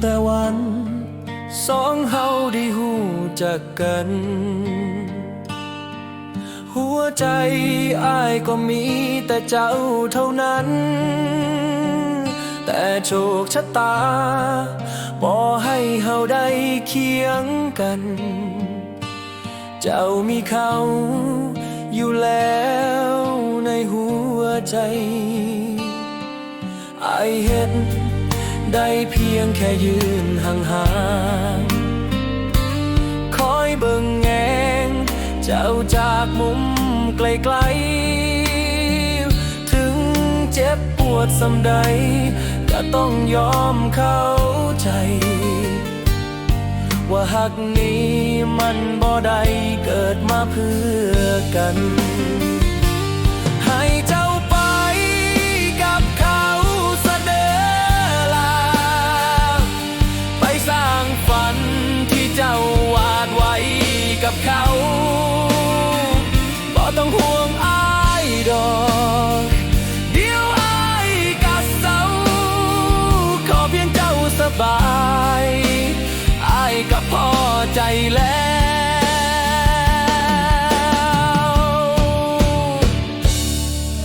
แต่วันสองเฮาได้หูจักกัน หัวใจอ้ายก็มีแต่เจ้าเท่านั้น แต่โชคชะตาบ่ให้เฮาได้เคียงกัน เจ้ามีเขาอยู่แล้วในหัวใจ อายเห็น ได้เพียงแค่ยืนห่างๆ คอยเบิ่งแงง เจ้าจากมุมไกลๆ ถึงเจ็บปวดสำใด ก็ต้องยอมเข้าใจ ว่าหักนี้มันบ่ได้เกิดมาเพื่อกัน บ่ต้องห่วงอายดอกเดี๋ยวอายกัเศร้าขอเพียงเจ้าสบายอายก็พอใจแล้ว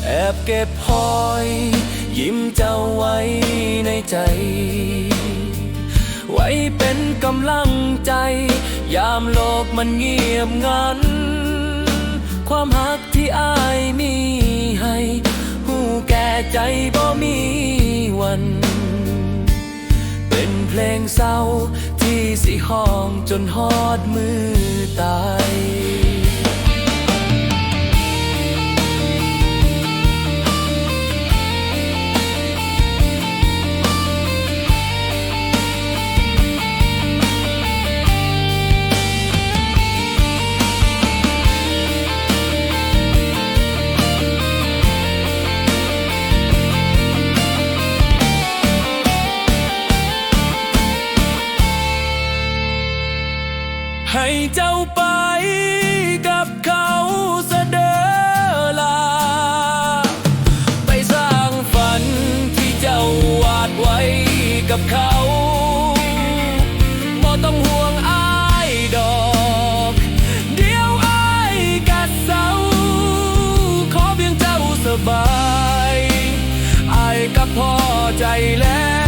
แอบเก็บหอย ยิ้มเจ้าไว้ในใจ ว้เป็นกำลังใจ ยามโลกมันเงียบงัน ความหักที่อายมีให้หูแก่ใจบ่มีวัน เป็นเพลงเศร้าที่สิห้องจนฮอดมือตาย เจ้าไปกับเขาเสดอลา ไปสร้างฝันที่เจ้าวาดไว้กับเขาบ่ต้องห่วงอายดอก เดี๋ยวอายกัดเศร้าขอเพียงเจ้าสบายอายก็พอใจแล้ว